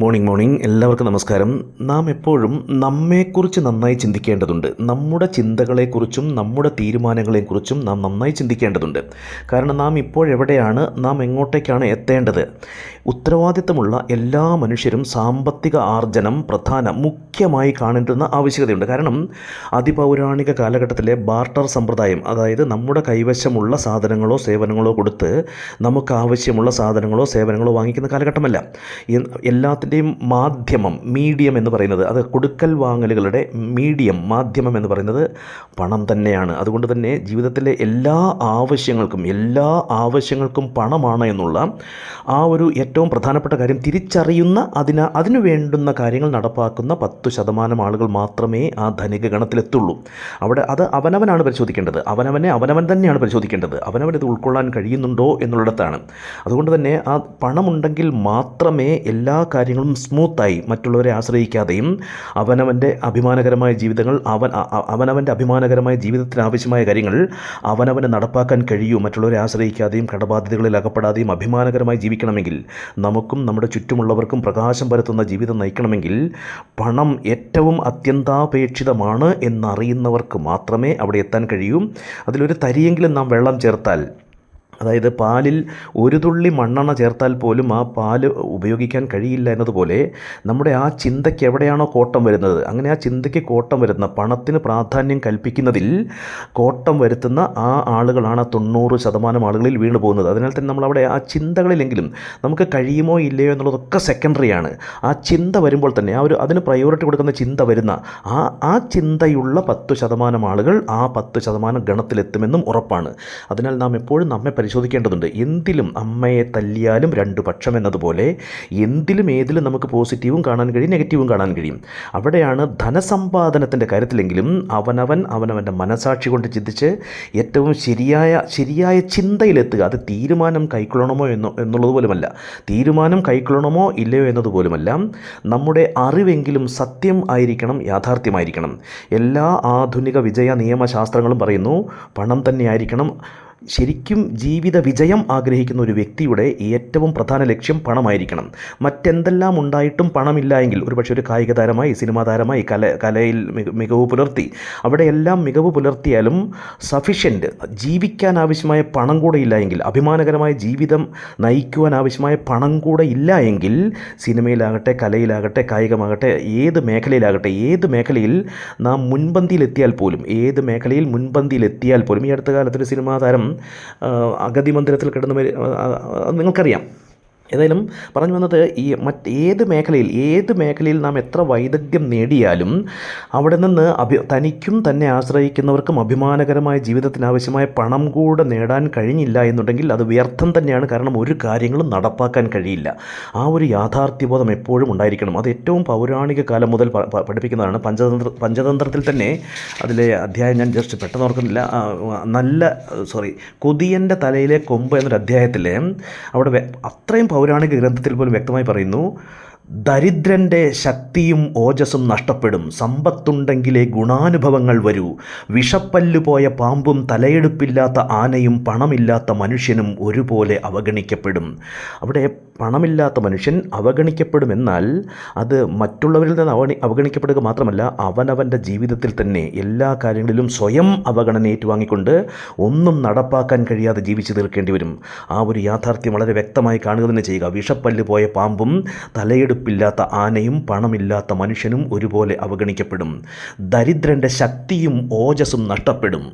Morning morning എല്ലാവർക്കും നമസ്കാരം. നാം എപ്പോഴും നമ്മെക്കുറിച്ച് നന്നായി ചിന്തിക്കേണ്ടതുണ്ട്. നമ്മുടെ ചിന്തകളെക്കുറിച്ചും നമ്മുടെ തീരുമാനങ്ങളെക്കുറിച്ചും നാം നന്നായി ചിന്തിക്കേണ്ടതുണ്ട്. കാരണം നാം ഇപ്പോഴെവിടെയാണ് നാം എങ്ങോട്ടേക്കാണ് എത്തേണ്ടത്? ഉത്തരവാദിത്തമുള്ള എല്ലാ മനുഷ്യരും സാമ്പത്തിക ആർജനം പ്രധാന മുഖ്യമായി കാണേണ്ടുന്ന ആവശ്യകതയുണ്ട്. കാരണം അതിപൗരാണിക കാലഘട്ടത്തിലെ ബാർട്ടർ സമ്പ്രദായം അതായത് നമ്മുടെ കൈവശമുള്ള സാധനങ്ങളോ സേവനങ്ങളോ കൊടുത്ത് നമുക്ക് ആവശ്യമുള്ള സാധനങ്ങളോ സേവനങ്ങളോ വാങ്ങിക്കുന്ന കാലഘട്ടമല്ല. എ- എല്ലാത്തിന്റെയും മാധ്യമം മീഡിയം എന്ന് പറയുന്നത് അത് കൊടുക്കൽ വാങ്ങലുകളുടെ മീഡിയം മാധ്യമം എന്ന് പറയുന്നത് പണം തന്നെയാണ്. അതുകൊണ്ട് തന്നെ ജീവിതത്തിലെ എല്ലാ ആവശ്യങ്ങൾക്കും എല്ലാ ആവശ്യങ്ങൾക്കും പണമാണ് എന്നുള്ള ആ ഒരു ഏറ്റവും പ്രധാനപ്പെട്ട കാര്യം തിരിച്ചറിയുന്ന അതിന് അതിനു വേണ്ടുന്ന കാര്യങ്ങൾ നടപ്പാക്കുന്ന പത്ത് ശതമാനം ആളുകൾ മാത്രമേ ആ ധനിക ഗണത്തിലെത്തുള്ളൂ. അവിടെ അത് അവനവനാണ് പരിശോധിക്കേണ്ടത്. അവനവനെ അവനവൻ തന്നെയാണ് പരിശോധിക്കേണ്ടത്. അവനവൻ ഇത് ഉൾക്കൊള്ളാൻ കഴിയുന്നുണ്ടോ എന്നുള്ളിടത്താണ്. അതുകൊണ്ട് തന്നെ ആ പണമുണ്ടെങ്കിൽ മാത്രമേ എല്ലാ കാര്യങ്ങളും സ്മൂത്തായി മറ്റുള്ളവരെ ആശ്രയിക്കാതെയും അവനവന്റെ അഭിമാനകരമായ ജീവിതങ്ങൾ അവൻ അവനവന്റെ അഭിമാനകരമായ ജീവിതത്തിന് ആവശ്യമായ കാര്യങ്ങൾ അവനവന് നടപ്പാക്കാൻ കഴിയൂ. മറ്റുള്ളവരെ ആശ്രയിക്കാതെയും കടബാധ്യതകളിൽ അകപ്പെടാതെയും അഭിമാനകരമായി ജീവിക്കണമെങ്കിൽ നമുക്കും നമ്മുടെ ചുറ്റുമുള്ളവർക്കും പ്രകാശം പരത്തുന്ന ജീവിതം നയിക്കണമെങ്കിൽ പണം ഏറ്റവും അത്യന്താപേക്ഷിതമാണ് എന്നറിയുന്നവർക്ക് മാത്രമേ അവിടെ എത്താൻ കഴിയൂ. അതിലൊരു തരിയെങ്കിലും നാം വെള്ളം ചേർത്താൽ അതായത് പാലിൽ ഒരു തുള്ളി മണ്ണെണ്ണ ചേർത്താൽ പോലും ആ പാൽ ഉപയോഗിക്കാൻ കഴിയില്ല എന്നതുപോലെ നമ്മുടെ ആ ചിന്തയ്ക്ക് എവിടെയാണോ കോട്ടം വരുന്നത് അങ്ങനെ ആ ചിന്തയ്ക്ക് കോട്ടം വരുന്ന പണത്തിന് പ്രാധാന്യം കൽപ്പിക്കുന്നതിൽ കോട്ടം വരുത്തുന്ന ആ ആളുകളാണ് തൊണ്ണൂറ് ശതമാനം ആളുകളിൽ വീണു പോകുന്നത്. അതിനാൽ തന്നെ നമ്മൾ അവിടെ ആ ചിന്തകളിലെങ്കിലും നമുക്ക് കഴിയുമോ ഇല്ലയോ എന്നുള്ളതൊക്കെ സെക്കൻഡറിയാണ് ആ ചിന്ത വരുമ്പോൾ തന്നെ ആ ഒരു അതിന് പ്രയോറിറ്റി കൊടുക്കുന്ന ചിന്ത വരുന്ന ആ ആ ചിന്തയുള്ള പത്ത് ശതമാനം ആളുകൾ ആ പത്ത് ശതമാനം ഗണത്തിലെത്തുമെന്നും ഉറപ്പാണ്. അതിനാൽ നാം എപ്പോഴും നമ്മെ പരിശോധിക്കേണ്ടതുണ്ട്. എന്തിലും അമ്മയെ തല്ലിയാലും രണ്ടു പക്ഷം എന്നതുപോലെ എന്തിലും ഏതിലും നമുക്ക് പോസിറ്റീവും കാണാൻ കഴിയും നെഗറ്റീവും കാണാൻ കഴിയും. അവിടെയാണ് ധനസമ്പാദനത്തിന്റെ കാര്യത്തിലെങ്കിലും അവനവൻ അവനവന്റെ മനസാക്ഷി കൊണ്ട് ചിന്തിച്ച് ഏറ്റവും ശരിയായ ശരിയായ ചിന്തയിലെത്തുക. അത് തീരുമാനം കൈക്കൊള്ളണമോ എന്നോ എന്നുള്ളത് പോലുമല്ല. തീരുമാനം കൈക്കൊള്ളണമോ ഇല്ലയോ എന്നതുപോലുമല്ല നമ്മുടെ അറിവെങ്കിലും സത്യം ആയിരിക്കണം യാഥാർത്ഥ്യമായിരിക്കണം. എല്ലാ ആധുനിക വിജയ നിയമശാസ്ത്രങ്ങളും പറയുന്നു പണം തന്നെയായിരിക്കണം ശരിക്കും ജീവിത വിജയം ആഗ്രഹിക്കുന്ന ഒരു വ്യക്തിയുടെ ഏറ്റവും പ്രധാന ലക്ഷ്യം പണമായിരിക്കണം. മറ്റെന്തെല്ലാം ഉണ്ടായിട്ടും പണമില്ല എങ്കിൽ ഒരുപക്ഷെ ഒരു കായിക താരമായി സിനിമാ താരമായി കല കലയിൽ മിക- മികവ് പുലർത്തി അവിടെയെല്ലാം മികവ് പുലർത്തിയാലും സഫിഷ്യന്റ് ജീവിക്കാൻ ആവശ്യമായ പണം കൂടെ ഇല്ല എങ്കിൽ അഭിമാനകരമായ ജീവിതം നയിക്കുവാൻ ആവശ്യമായ പണം കൂടെ ഇല്ല എങ്കിൽ സിനിമയിലാകട്ടെ കലയിലാകട്ടെ കായികമാകട്ടെ ഏത് മേഖലയിലാകട്ടെ ഏത് മേഖലയിൽ നാം മുൻപന്തിയിലെത്തിയാൽ പോലും ഏത് മേഖലയിൽ മുൻപന്തിയിലെത്തിയാൽ പോലും ഈ അടുത്ത കാലത്തൊരു സിനിമാ താരം അഗതി മന്ദിരത്തിൽ കിടന്ന് നിങ്ങൾക്കറിയാം. ഏതായാലും പറഞ്ഞു വന്നത് ഈ മറ്റ് ഏത് മേഖലയിൽ ഏത് മേഖലയിൽ നാം എത്ര വൈദഗ്ധ്യം നേടിയാലും അവിടെ നിന്ന് അഭി തനിക്കും തന്നെ ആശ്രയിക്കുന്നവർക്കും അഭിമാനകരമായ ജീവിതത്തിന് ആവശ്യമായ പണം കൂടെ നേടാൻ കഴിഞ്ഞില്ല എന്നുണ്ടെങ്കിൽ അത് വ്യർത്ഥം തന്നെയാണ്. കാരണം ഒരു കാര്യങ്ങളും നടപ്പാക്കാൻ കഴിയില്ല. ആ ഒരു യാഥാർത്ഥ്യബോധം എപ്പോഴും ഉണ്ടായിരിക്കണം. അത് ഏറ്റവും പൗരാണിക കാലം മുതൽ പഠിപ്പിക്കുന്നതാണ്. പഞ്ചതന്ത്ര പഞ്ചതന്ത്രത്തിൽ തന്നെ അതിലെ അധ്യായം ഞാൻ ജസ്റ്റ് പെട്ടെന്ന് ഓർക്കുന്നില്ല. നല്ല സോറി കൊതിയന്റെ തലയിലെ കൊമ്പ് എന്നൊരു അധ്യായത്തിൽ അവിടെ അത്രയും പൗരാണിക ഗ്രന്ഥത്തിൽ പോലും വ്യക്തമായി പറയുന്നു. ദരിദ്രന്റെ ശക്തിയും ഓജസ്സും നഷ്ടപ്പെടും. സമ്പത്തുണ്ടെങ്കിലേ ഗുണാനുഭവങ്ങൾ വരൂ. വിഷപ്പല്ലു പോയ പാമ്പും തലയെടുപ്പില്ലാത്ത ആനയും പണമില്ലാത്ത മനുഷ്യനും ഒരുപോലെ അവഗണിക്കപ്പെടും. അവിടെ പണമില്ലാത്ത മനുഷ്യൻ അവഗണിക്കപ്പെടുമെന്നാൽ അത് മറ്റുള്ളവരിൽ നിന്ന് അവഗണി അവഗണിക്കപ്പെടുക മാത്രമല്ല അവനവന്റെ ജീവിതത്തിൽ തന്നെ എല്ലാ കാര്യങ്ങളിലും സ്വയം അവഗണന ഏറ്റുവാങ്ങിക്കൊണ്ട് ഒന്നും നടപ്പാക്കാൻ കഴിയാതെ ജീവിച്ചു തീർക്കേണ്ടി വരും. ആ ഒരു യാഥാർത്ഥ്യം വളരെ വ്യക്തമായി കാണുക തന്നെ ചെയ്യുക. വിഷപ്പല്ല് പോയ പാമ്പും തലയെടുപ്പില്ലാത്ത ആനയും പണമില്ലാത്ത മനുഷ്യനും ഒരുപോലെ അവഗണിക്കപ്പെടും. ദരിദ്രന്റെ ശക്തിയും ഓജസ്സും നഷ്ടപ്പെടും.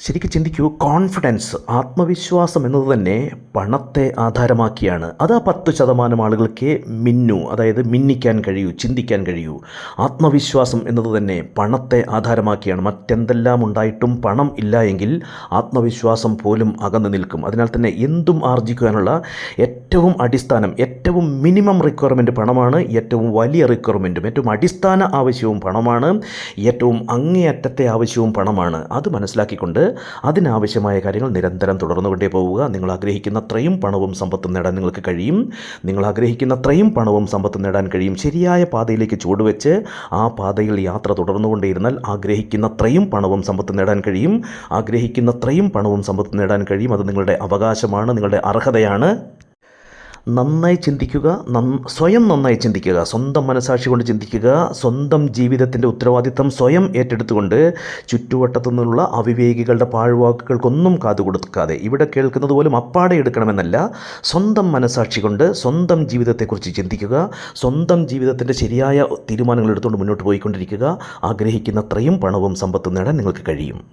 ശരിക്കും ചിന്തിക്കൂ കോൺഫിഡൻസ് ആത്മവിശ്വാസം എന്നത് തന്നെ പണത്തെ ആധാരമാക്കിയാണ്. അത് ആ പത്ത് ശതമാനം ആളുകൾക്ക് മിന്നു അതായത് മിന്നിക്കാൻ കഴിയൂ ചിന്തിക്കാൻ കഴിയൂ. ആത്മവിശ്വാസം എന്നത് തന്നെ പണത്തെ ആധാരമാക്കിയാണ്. മറ്റെന്തെല്ലാം ഉണ്ടായിട്ടും പണം ഇല്ല എങ്കിൽ ആത്മവിശ്വാസം പോലും അകന്നു നിൽക്കും. അതിനാൽ തന്നെ എന്തും ആർജിക്കുവാനുള്ള ഏറ്റവും അടിസ്ഥാനം ഏറ്റവും മിനിമം റിക്വയർമെന്റ് പണമാണ് ഏറ്റവും വലിയ റിക്വയർമെന്റും ഏറ്റവും അടിസ്ഥാന ആവശ്യവും പണമാണ് ഏറ്റവും അങ്ങേയറ്റത്തെ ആവശ്യവും പണമാണ്. അത് മനസ്സിലാക്കിക്കൊണ്ട് അതിനാവശ്യമായ കാര്യങ്ങൾ നിരന്തരം തുടർന്നുകൊണ്ടേ പോവുക. നിങ്ങൾ ആഗ്രഹിക്കുന്ന അത്രയും പണവും സമ്പത്തും നേടാൻ നിങ്ങൾക്ക് കഴിയും. നിങ്ങൾ ആഗ്രഹിക്കുന്ന അത്രയും പണവും സമ്പത്തും നേടാൻ കഴിയും. ശരിയായ പാതയിലേക്ക് ചുവടുവെച്ച് ആ പാതയിൽ യാത്ര തുടർന്നുകൊണ്ടേയിരുന്നാൽ ആഗ്രഹിക്കുന്ന അത്രയും പണവും സമ്പത്തും നേടാൻ കഴിയും. ആഗ്രഹിക്കുന്ന അത്രയും പണവും സമ്പത്തും നേടാൻ കഴിയും. അത് നിങ്ങളുടെ അവകാശമാണ് നിങ്ങളുടെ അർഹതയാണ്. നന്നായി ചിന്തിക്കുക സ്വയം നന്നായി ചിന്തിക്കുക സ്വന്തം മനസാക്ഷി കൊണ്ട് ചിന്തിക്കുക സ്വന്തം ജീവിതത്തിന്റെ ഉത്തരവാദിത്തം സ്വയം ഏറ്റെടുത്തുകൊണ്ട് ചുറ്റുവട്ടത്തു നിന്നുള്ള അവിവേകികളുടെ പാഴ്വാക്കുകൾക്കൊന്നും കാതു കൊടുക്കാതെ ഇവിടെ കേൾക്കുന്നത് പോലും അപ്പാടെ എടുക്കണമെന്നല്ല സ്വന്തം മനസാക്ഷി കൊണ്ട് സ്വന്തം ജീവിതത്തെക്കുറിച്ച് ചിന്തിക്കുക സ്വന്തം ജീവിതത്തിന്റെ ശരിയായ തീരുമാനങ്ങൾ എടുത്തുകൊണ്ട് മുന്നോട്ട് പോയിക്കൊണ്ടിരിക്കുക ആഗ്രഹിക്കുന്നത്രയും പണവും സമ്പത്തും നേടാൻ നിങ്ങൾക്ക് കഴിയും.